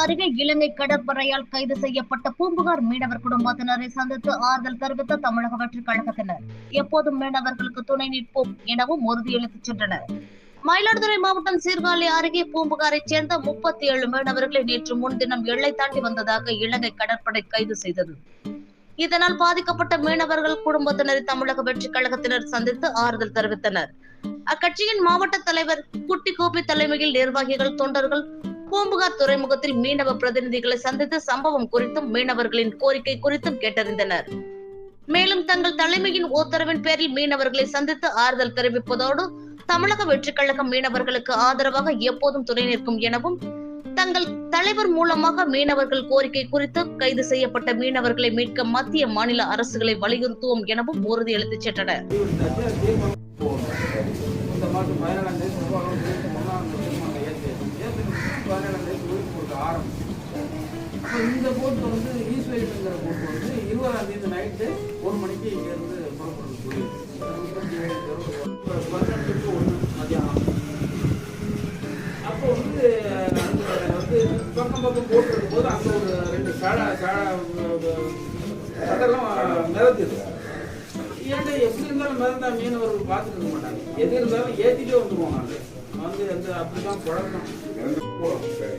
அருகே இலங்கை கடற்படையால் கைது செய்யப்பட்ட பூம்புகார் மீனவர் குடும்பத்தினரை சந்தித்து ஆறுதல் தெரிவித்த தமிழக வெற்றிக் கழகத்தினர். எப்போதும் மீனவர்களுக்கு துணை நிற்போம் எனவும் உறுதியளித்துச் சென்றனர். மயிலாடுதுறை மாவட்டம் சீர்காழி அருகே பூம்புகாரைச் சேர்ந்த முப்பத்தி ஏழு மீனவர்களை நேற்று முன்தினம் எல்லை தாண்டி வந்ததாக இலங்கை கடற்படை கைது செய்தது. இதனால் பாதிக்கப்பட்ட மீனவர்கள் குடும்பத்தினரை தமிழக வெற்றிக் கழகத்தினர் சந்தித்து ஆறுதல் தெரிவித்தனர். அக்கட்சியின் மாவட்ட தலைவர் குட்டி கோபி தலைமையில் நிர்வாகிகள் தொண்டர்கள் பூம்புகார் துறைமுகத்தில் மீனவ பிரதிநிதிகளை சந்தித்து சம்பவம் குறித்தும் மீனவர்களின் கோரிக்கை குறித்தும் கேட்டறிந்தனர். மேலும் தங்கள் தலைமையின் உத்தரவின் பேரில் மீனவர்களை சந்தித்து ஆறுதல் தெரிவிப்பதோடு தமிழக வெற்றிக் கழகம் மீனவர்களுக்கு ஆதரவாக எப்போதும் துணை நிற்கும் எனவும் தங்கள் தலைவர் மூலமாக மீனவர்கள் கோரிக்கை குறித்து கைது செய்யப்பட்ட மீனவர்களை மீட்க மத்திய மாநில அரசுகளை வலியுறுத்துவோம் எனவும் உறுதியளித்துச் சென்றனர். இந்த மாதம் பதினேழாம் தேதி ஆரம்பிச்சு அப்போ இந்த போட்டு வந்து ஈஸ்வரிங்கிற போட்டு வந்து இருபதாம் தேதி நைட்டு ஒரு மணிக்கு இங்கேருந்து புறப்படுறது சொல்லி பதினெட்டு ஏழு இருபது பதினெட்டுக்கு ஒன்று மத்தியானம் அப்போ வந்து அங்கே வந்து பக்கம் பக்கம் போட்டுருக்கும் போது அங்கே ஒரு ரெண்டு சாழா சாழா அதெல்லாம் மிதந்துது ஏன்டா எப்படி இருந்தாலும் மிதந்தா மீனவர்கள் பார்த்துட்டு இருக்க மாட்டாங்க எது இருந்தாலும் ஏற்றிட்டே வந்துருவோம் நாங்கள் வந்து அந்த அப்படிதான் பழக்கம்.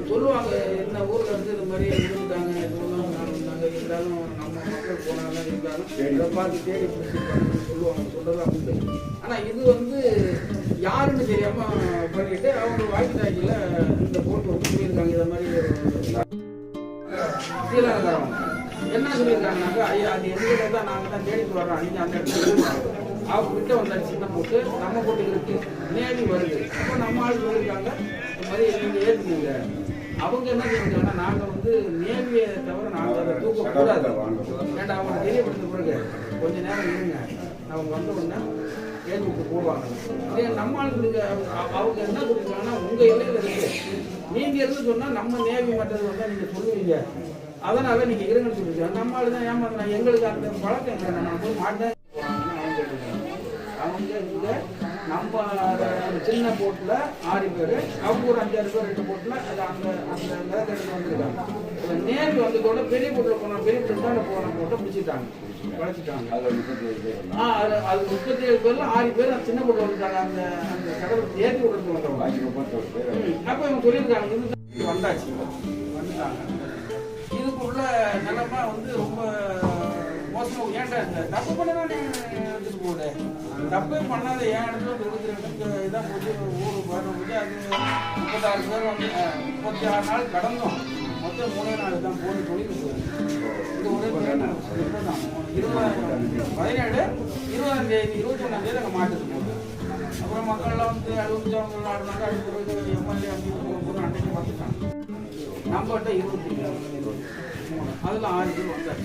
சொல்லுவாங்க இந்த ஊர்ல இருந்து இந்த மாதிரி இருந்தாங்க இதெல்லாம் நடந்தாங்க இருந்தாலும் நம்ம மக்கள் போனாங்க இருந்தாலும் இதை பார்த்து தேடி பிடிச்சிருக்காங்க சொல்லுவாங்க சொல்றதா உண்டு ஆனா இது வந்து யாருன்னு தெரியாம பண்ணிட்டு அவங்க வாய்க்கிட்டாக்கில இந்த போட்டு வந்து இதை மாதிரி ஸ்ரீலங்காரவங்க என்ன சொல்லியிருக்காங்கனாக்கா ஐயா அது எங்க தான் நாங்கள் தான் தேடி வர்றோம் நீங்கள் அந்த இடத்துல அவங்க கிட்ட வந்த சின்ன போட்டு நம்ம போட்டுகளுக்கு நேடி வருது. அப்போ நம்ம ஆள் சொல்லியிருக்காங்க இந்த மாதிரி நீங்கள் ஏற்றுக்கீங்க அவங்க என்ன சொல்லியிருக்காங்கன்னா நாங்கள் வந்து நேவியை தவிர நாங்கள் அதை தூக்கக்கூடாது. ஏன்டா அவங்க தெரியப்படுத்த பிறகு கொஞ்ச நேரம் இருங்க. அவங்க வந்த உடனே ஏற்றுக்கு விட்டு போடுவாங்க இதே நம்ம ஆளுங்களுக்கு அவங்க- என்ன சொல்லியிருக்காங்கன்னா உங்கள் எல்லையில் இருக்கு. நீங்க இருந்து சொன்னா நம்ம நேவி மற்றது வந்தால் நீங்க சொல்லுவீங்க. அதனால நீங்க இருங்கன்னு சொல்லிருக்காங்க நம்ம ஆளு தான் ஏமாத்தினா எங்களுக்கு அந்த பழக்கம் இல்லை. நான் போய் மாட்டேன் அவங்க இங்க நம்ம சின்ன போட்ல ஆறு பேர் அவங்க ஒரு அஞ்சாறு பேர் ரெண்டு போட்ல அது அந்த அந்த நிலக்கடலில் வந்திருக்காங்க. இப்ப நேவி வந்ததோட பெரிய போட்ல போன பெரிய போட்ல போன போட்டை பிடிச்சிட்டாங்க. வளைச்சிட்டாங்க ஆ, அது அது முப்பத்தி ஏழு பேர்ல ஆறு பேர் அந்த சின்ன போட்டு வந்துட்டாங்க அந்த அந்த கடல் ஏற்றி விடுறது வந்தவங்க. அப்ப இவங்க சொல்லியிருக்காங்க. வந்தாச்சு. வந்துட்டாங்க. தப்பு பண்ணதானே எடுத்துட்டு போகுது தப்பே பண்ணாத ஏன் இடத்துல வந்து ரெண்டு இதான் போச்சு ஊர் பாரு போச்சு. அது முப்பத்தாறு பேர் வந்து முப்பத்தி ஆறு நாள் கடந்தோம். மொத்தம் மூணே நாள் தான் போன தொழில் இது ஒரே தான். இருபதாம் பதினேழு இருபதாம் தேதி இருபத்தி ஒன்றாம் தேதி அங்கே மாட்டுக்கு போகுது. அப்புறம் மக்கள்லாம் வந்து அறுபத்தி அவங்க ஆடுனாங்க அடுத்த எம்எல்ஏ அப்படி அன்றைக்கு பார்த்துட்டாங்க. நம்மகிட்ட இருபத்தி அதில் ஆறு பேர் வந்தார்